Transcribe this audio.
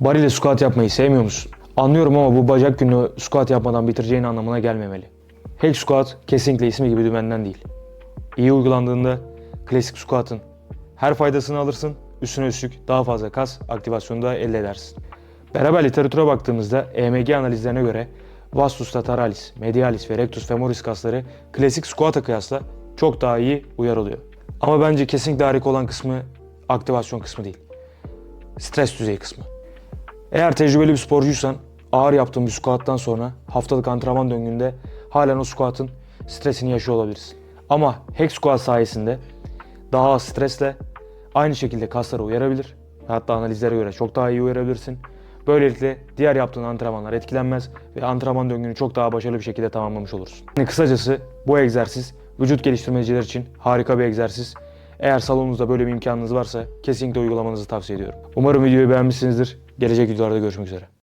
Bar ile squat yapmayı sevmiyor musun? Anlıyorum ama bu bacak günü squat yapmadan bitireceğin anlamına gelmemeli. Hack squat kesinlikle ismi gibi dümenden değil. İyi uygulandığında klasik squat'ın her faydasını alırsın, üstüne üstlük daha fazla kas aktivasyonu da elde edersin. Beraber literatüre baktığımızda EMG analizlerine göre vastus lateralis, medialis ve rectus femoris kasları klasik squat'a kıyasla çok daha iyi uyarılıyor. Ama bence kesinlikle harika olan kısmı aktivasyon kısmı değil. Stres düzeyi kısmı. Eğer tecrübeli bir sporcuysan ağır yaptığın bir squat'tan sonra haftalık antrenman döngünde halen o squat'ın stresini yaşıyor olabilirsin. Ama hack squat sayesinde daha az stresle aynı şekilde kasları uyarabilir. Hatta analizlere göre çok daha iyi uyarabilirsin. Böylelikle diğer yaptığın antrenmanlar etkilenmez ve antrenman döngünü çok daha başarılı bir şekilde tamamlamış olursun. Yani kısacası bu egzersiz vücut geliştirmeciler için harika bir egzersiz. Eğer salonunuzda böyle bir imkanınız varsa kesinlikle uygulamanızı tavsiye ediyorum. Umarım videoyu beğenmişsinizdir. Gelecek videolarda görüşmek üzere.